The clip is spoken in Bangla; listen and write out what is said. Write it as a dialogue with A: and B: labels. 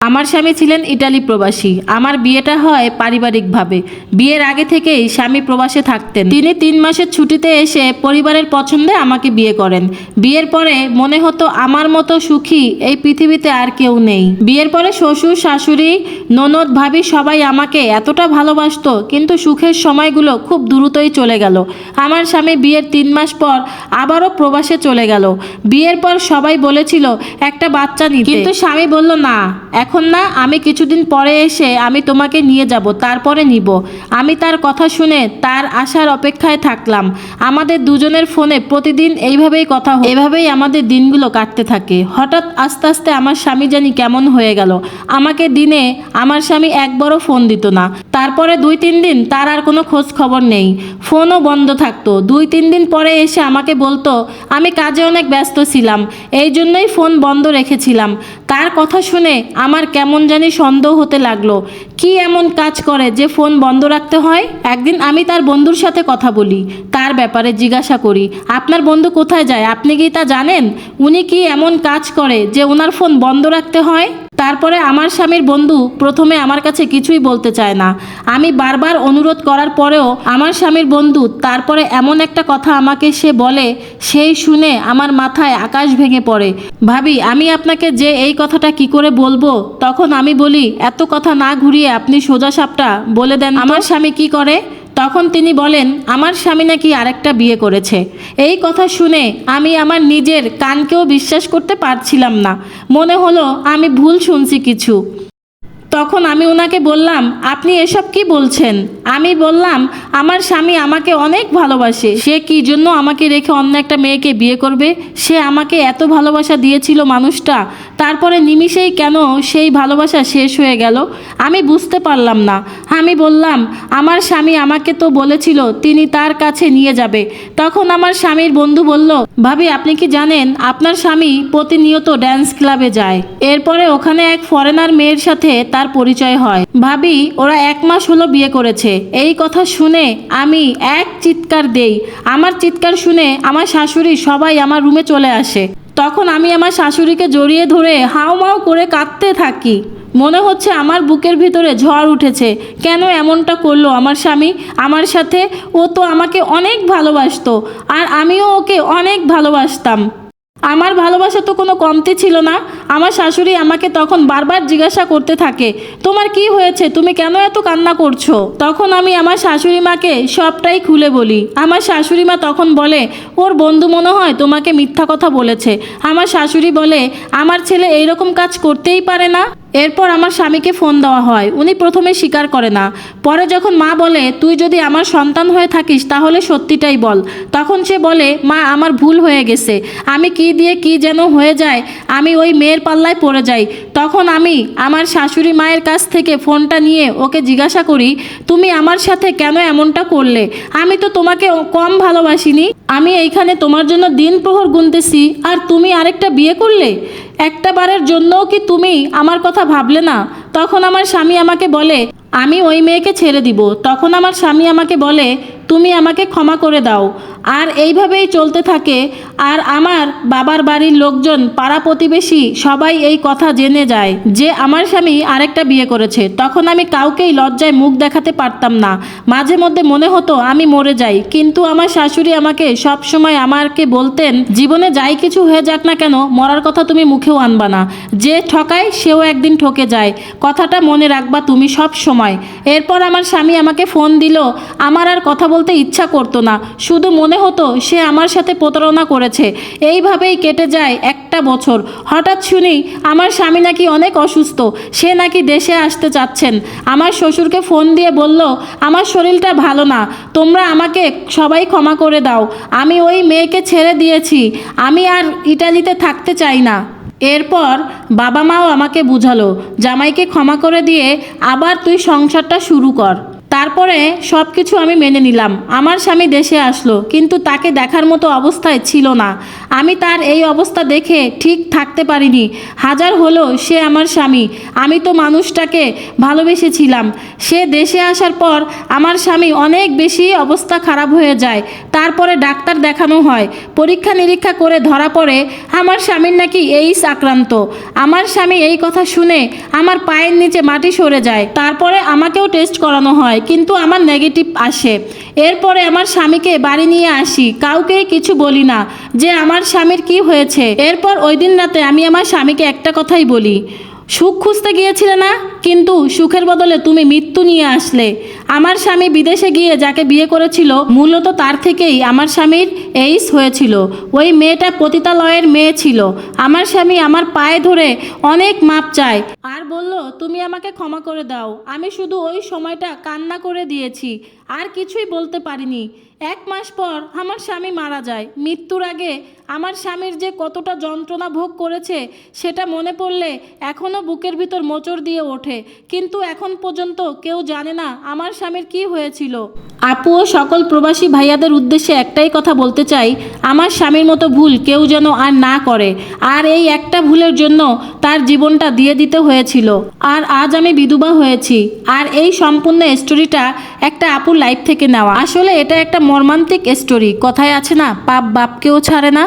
A: আমার স্বামী ছিলেন ইটালি প্রবাসী। আমার বিয়েটা হয় পারিবারিকভাবে। বিয়ের আগে থেকেই স্বামী প্রবাসে থাকতেন। তিনি তিন মাসের ছুটিতে এসে পরিবারের পছন্দে আমাকে বিয়ে করেন। বিয়ের পরে মনে হতো আমার মতো সুখী এই পৃথিবীতে আর কেউ নেই। বিয়ের পরে শ্বশুর, শাশুড়ি, ননদ, ভাবি সবাই আমাকে এতটা ভালোবাসতো, কিন্তু সুখের সময়গুলো খুব দ্রুতই চলে গেল। আমার স্বামী বিয়ের তিন মাস পর আবারও প্রবাসে চলে গেল। বিয়ের পর সবাই বলেছিল, একটা বাচ্চা নিতে। কিন্তু স্বামী বলল, না এখন না, আমি কিছুদিন পরে এসে আমি তোমাকে নিয়ে যাব, তারপরে নিব। আমি তার কথা শুনে তার আসার অপেক্ষায় থাকলাম। আমাদের দুজনের ফোনে প্রতিদিন এইভাবেই কথা এভাবেই আমাদের দিনগুলো কাটতে থাকে। হঠাৎ আস্তে আস্তে আমার স্বামী জানি কেমন হয়ে গেল। আমাকে দিনে আমার স্বামী একবারও ফোন দিত না। তারপরে দুই তিন দিন তার আর কোনো খোঁজ খবর নেই। ফোনও বন্ধ থাকতো। দুই তিন দিন পরে এসে আমাকে বলতো, আমি কাজে অনেক ব্যস্ত ছিলাম। এই জন্যই ফোন বন্ধ রেখেছিলাম। তার কথা শুনে আমার কেমন জানি সন্দেহ হতে লাগল। কি এমন কাজ করে যে ফোন বন্ধ রাখতে হয়? একদিন আমি তার বন্ধুর সাথে কথা বলি, তার ব্যাপারে জিজ্ঞাসা করি, আপনার বন্ধু কোথায় যায়? আপনি কি তা জানেন? উনি কি এমন কাজ করে যে ওনার ফোন বন্ধ রাখতে হয়? তারপরে আমার স্বামীর বন্ধু প্রথমে আমার কাছে কিছুই বলতে চায় না। আমি বারবার অনুরোধ করার পরেও আমার স্বামীর বন্ধু তারপরে এমন একটা কথা আমাকে সে বলে, সেই শুনে আমার মাথায় আকাশ ভেঙে পড়ে। ভাবি, আমি আপনাকে যে এই কথাটা কি করে বলব? তখন আমি বলি, এত কথা না ঘুরিয়ে আপনি সোজা সাপটা বলে দেন আমার স্বামী কি করে? তখন তিনি বলেন, আমার স্বামী নাকি আরেকটা বিয়ে করেছে। এই কথা শুনে আমি আমার নিজের কানকেও বিশ্বাস করতে পারছিলাম না। মনে হলো আমি ভুল শুনছি কিছু। তখন আমি ওনাকে বললাম, আপনি এসব কি বলছেন? আমি বললাম, আমার স্বামী আমাকে অনেক ভালোবাসে। সে কি জন্য আমাকে রেখে অন্য একটা মেয়েকে বিয়ে করবে? সে আমাকে এত ভালোবাসা দিয়েছিল মানুষটা। তারপরে নিমিষেই কেন সেই ভালোবাসা শেষ হয়ে গেল? আমি বুঝতে পারলাম না। আমি বললাম, আমার স্বামী আমাকে তো বলেছিল, তিনি তার কাছে নিয়ে যাবে। তখন আমার স্বামীর বন্ধু বলল, ভাবি, আপনি কি জানেন, আপনার স্বামী প্রতিনিয়ত ড্যান্স ক্লাবে যায়। এরপরে ওখানে এক ফরেনার মেয়ের সাথে তার পরিচয় হয়। ভাবি, ওরা এক মাস হলো বিয়ে করেছে। এই কথা শুনে আমি এক চিৎকার দেই। আমার চিৎকার শুনে আমার শাশুড়ি সবাই আমার রুমে চলে আসে। তখন আমি আমার শাশুড়িকে জড়িয়ে ধরে হাউমাউ করে কাঁদতে থাকি। মনে হচ্ছে আমার বুকের ভিতরে ঝড় উঠেছে। কেন এমনটা করল আমার স্বামী? আমার সাথে ও তো আমাকে অনেক ভালোবাসতো। আর আমিও ওকে অনেক ভালোবাসতাম। আমার ভালোবাসা তো কোনো কমতি ছিল না। আমার শাশুড়ি আমাকে তখন বারবার জিজ্ঞাসা করতে থাকে, তোমার কি হয়েছে? তুমি কেন এত কান্না করছ? তখন আমি আমার শাশুড়ি মাকে সবটাই খুলে বলি। আমার শাশুড়ি মা তখন বলে, ওর বন্ধু মনে হয় তোমাকে মিথ্যা কথা বলেছে। আমার শাশুড়ি বলে, আমার ছেলে এইরকম কাজ করতেই পারে না। এরপর আমার স্বামীকে ফোন দেওয়া হয়। উনি প্রথমে স্বীকার করে না। পরে যখন মা বলে, তুই যদি আমার সন্তান হয়ে থাকিস, তাহলে সত্যিটাই বল। তখন সে বলে, মা, আমার ভুল হয়ে গেছে। আমি কি দিয়ে কি যেন হয়ে যায়, আমি ওই মেয়ের পাল্লায় পড়ে যাই। তখন আমি আমার শাশুড়ি মায়ের কাছ থেকে ফোনটা নিয়ে ওকে জিজ্ঞাসা করি, তুমি আমার সাথে কেন এমনটা করলে? আমি তো তোমাকে কম ভালোবাসিনি। আমি এইখানে তোমার জন্য দিন প্রহর গুনতেছি। আর তুমি আরেকটা বিয়ে করলে? একটা বারের জন্যও কি তুমি আমার কথা ভাবলে না? তখন আমার স্বামী আমাকে বলে, আমি ওই মেয়েকে ছেড়ে দিব। তখন আমার স্বামী আমাকে বলে তুমি আমাকে ক্ষমা করে দাও। আর এইভাবেই চলতে থাকে। আর আমার বাবার বাড়ির লোকজন, পাড়া প্রতিবেশী, সবাই এই কথা জেনে যায় যে আমার স্বামী আরেকটা বিয়ে করেছে। তখন আমি কাউকেই লজ্জায় মুখ দেখাতে পারতাম না। মাঝে মধ্যে মনে হতো আমি মরে যাই। কিন্তু আমার শাশুড়ি আমাকে সব সময় আমাকে বলতেন, জীবনে যাই কিছু হয়ে যাক না কেন, মরার কথা তুমি মুখেও আনবা না। যে ঠকায়, সেও একদিন ঠকে যায়। কথাটা মনে রাখবা তুমি সব সময় এরপর আমার স্বামী আমাকে ফোন দিল, আমার আর কথা বলতে ইচ্ছা করতো না। শুধু মনে হতো সে আমার সাথে প্রতারণা করেছে। এইভাবেই কেটে যায় একটা বছর। হঠাৎ শুনি আমার স্বামী নাকি অনেক অসুস্থ। সে নাকি দেশে আসতে চাচ্ছেন। আমার শ্বশুরকে ফোন দিয়ে বলল, আমার শরীরটা ভালো না। তোমরা আমাকে সবাই ক্ষমা করে দাও। আমি ওই মেয়েকে ছেড়ে দিয়েছি। আমি আর ইটালিতে থাকতে চাই না। এরপর বাবা মাও আমাকে বুঝালো, জামাইকে ক্ষমা করে দিয়ে আবার তুই সংসারটা শুরু কর। তারপরে সব কিছু আমি মেনে নিলাম। আমার স্বামী দেশে আসলো, কিন্তু তাকে দেখার মতো অবস্থায় ছিল না। আমি তার এই অবস্থা দেখে ঠিক থাকতে পারিনি। হাজার হলো সে আমার স্বামী। আমি তো মানুষটাকে ভালোবেসেছিলাম। সে দেশে আসার পর আমার স্বামী অনেক বেশি অবস্থা খারাপ হয়ে যায়। তারপরে ডাক্তার দেখানো হয়। পরীক্ষা নিরীক্ষা করে ধরা পড়ে আমার স্বামীর নাকি এইস আক্রান্ত। আমার স্বামী এই কথা শুনে আমার পায়ের নিচে মাটি সরে যায়। তারপরে আমাকেও টেস্ট করানো হয়। কিন্তু আমার নেগেটিভ আসে। এরপরে আমার স্বামীকে বাড়ি নিয়ে আসি। কাউকে কিছু বলি না যে আমার স্বামীর কি হয়েছে। এরপর ওই দিন রাতে আমি আমার স্বামীকে একটা কথাই বলি। সুখ খুঁজতে গিয়েছিলে না? কিন্তু সুখের বদলে তুমি মৃত্যু নিয়ে আসলে। আমার স্বামী বিদেশে গিয়ে যাকে বিয়ে করেছিল, মূলত তার থেকেই আমার স্বামীর এইস হয়েছিল। ওই মেয়েটা পতিতালয়ের মেয়ে ছিল। আমার স্বামী আমার পায়ে ধরে অনেক মাপ চায়। আর বলল, তুমি আমাকে ক্ষমা করে দাও। আমি শুধু ওই সময়টা কান্না করে দিয়েছি। আর কিছুই বলতে পারিনি। এক মাস পর আমার স্বামী মারা যায়। মৃত্যুর আগে আমার স্বামীর যে কতটা যন্ত্রণা ভোগ করেছে, সেটা মনে পড়লে এখনও বুকের ভিতর মোচড় দিয়ে ওঠে, কিন্তু এখন পর্যন্ত কেউ জানে না আমার স্বামীর কি হয়েছিল। আপু ও সকল প্রবাসী ভাইয়াদের উদ্দেশ্যে একটাই কথা বলতে চাই, আমার স্বামীর মতো ভুল কেউ যেন আর না করে, আর এই একটা ভুলের জন্য তার জীবনটা দিয়ে দিতে হয়েছিল। আর আজ আমি বিধবা হয়েছি, আর এই সম্পূর্ণ স্টোরিটা একটা আপুর লাইফ থেকে নেওয়া। আসলে এটা একটা মর্মান্তিক স্টোরি, কথায় আছে না, পাপ বাপকেও ছাড়ে না।